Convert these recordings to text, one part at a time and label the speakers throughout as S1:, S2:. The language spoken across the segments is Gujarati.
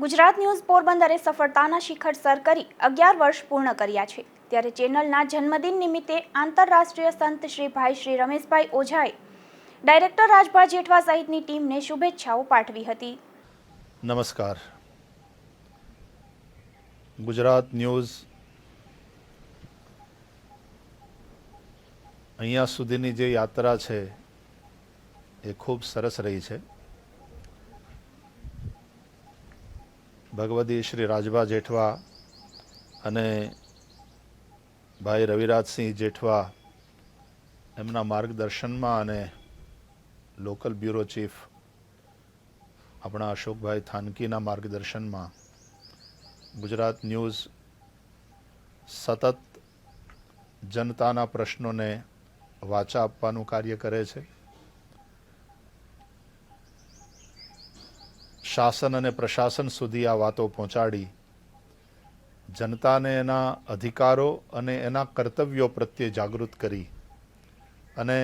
S1: ગુજરાત ન્યૂઝ પોરબંદરે સફળતાના શિખર સર કરી અગિયાર વર્ષ પૂર્ણ કર્યા છે. ત્યારે ચેનલના જન્મદિન નિમિત્તે આંતરરાષ્ટ્રીય સંત શ્રી ભાઈ શ્રી રમેશભાઈ ઓઝાએ ડાયરેક્ટર રાજભા જેઠવા સહિતની ટીમને શુભેચ્છાઓ પાઠવી હતી.
S2: નમસ્કાર. ગુજરાત ન્યૂઝ અહીંયા સુધીની જે યાત્રા છે એ ખૂબ સરસ રહી છે. ભગવતી શ્રી રાજભા જેઠવા અને ભાઈ રવિરાજસિંહ જેઠવા એમના માર્ગદર્શનમાં અને લોકલ બ્યુરો ચીફ આપણા અશોકભાઈ થાનકીના માર્ગદર્શનમાં ગુજરાત ન્યૂઝ સતત જનતાના પ્રશ્નોને વાચા આપવાનું કાર્ય કરે છે. શાસન અને પ્રશાસન સુધી આ વાતો પહોંચાડી. જનતાને એના અધિકારો અને એના કર્તવ્યો પ્રત્યે જાગૃત કરી અને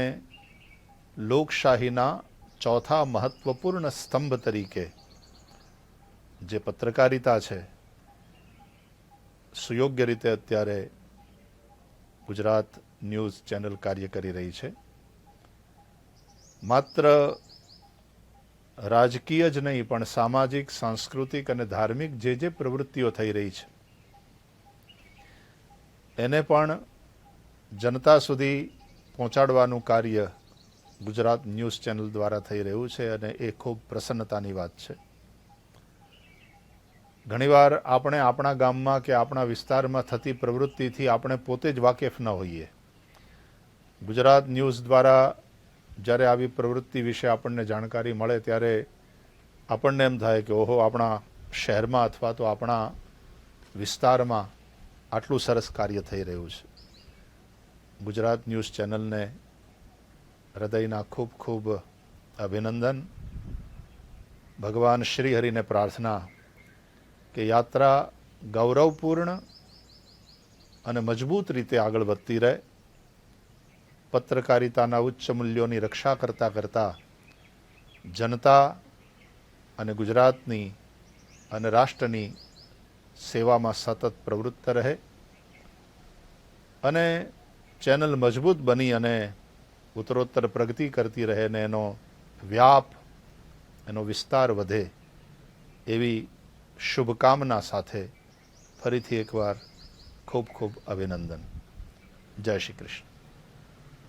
S2: લોકશાહીના ચોથા મહત્વપૂર્ણ સ્તંભ તરીકે જે પત્રકારિતા છે, સુયોગ્ય રીતે અત્યારે ગુજરાત ન્યૂઝ ચેનલ કાર્ય કરી રહી છે. માત્ર રાજકીય જ નહીં, પણ સામાજિક, સાંસ્કૃતિક અને ધાર્મિક જે જે પ્રવૃત્તિઓ થઈ રહી છે, એને પણ જનતા સુધી પહોંચાડવાનું કાર્ય ગુજરાત ન્યૂઝ ચેનલ દ્વારા થઈ રહ્યું છે અને એ ખૂબ પ્રસન્નતાની વાત છે. ઘણીવાર આપણે આપણા ગામમાં કે આપણા વિસ્તારમાં થતી પ્રવૃત્તિથી આપણે પોતે જ વાકેફ ન હોઈએ. ગુજરાત ન્યૂઝ દ્વારા જ્યારે આવી પ્રવૃત્તિ વિશે આપણને જાણકારી મળે ત્યારે આપણને એમ થાય કે ઓહો, આપણા શહેરમાં અથવા તો આપણા વિસ્તારમાં આટલું સરસ કાર્ય થઈ રહ્યું છે. ગુજરાત ન્યૂઝ ચેનલને હૃદયના ખૂબ ખૂબ અભિનંદન. ભગવાન શ્રી હરિને પ્રાર્થના કે યાત્રા ગૌરવપૂર્ણ અને મજબૂત રીતે આગળ વધતી રહે. પત્રકારિતાના ઉચ્ચ મૂલ્યોની રક્ષા કરતા કરતા જનતા અને ગુજરાતની અને રાષ્ટ્રની સેવામાં સતત પ્રવૃત્ત રહે અને ચેનલ મજબૂત બની અને ઉત્તરોત્તર પ્રગતિ કરતી રહે ને એનો વ્યાપ, એનો વિસ્તાર વધે એવી શુભકામના સાથે ફરીથી એકવાર ખૂબ ખૂબ અભિનંદન. જય શ્રી કૃષ્ણ.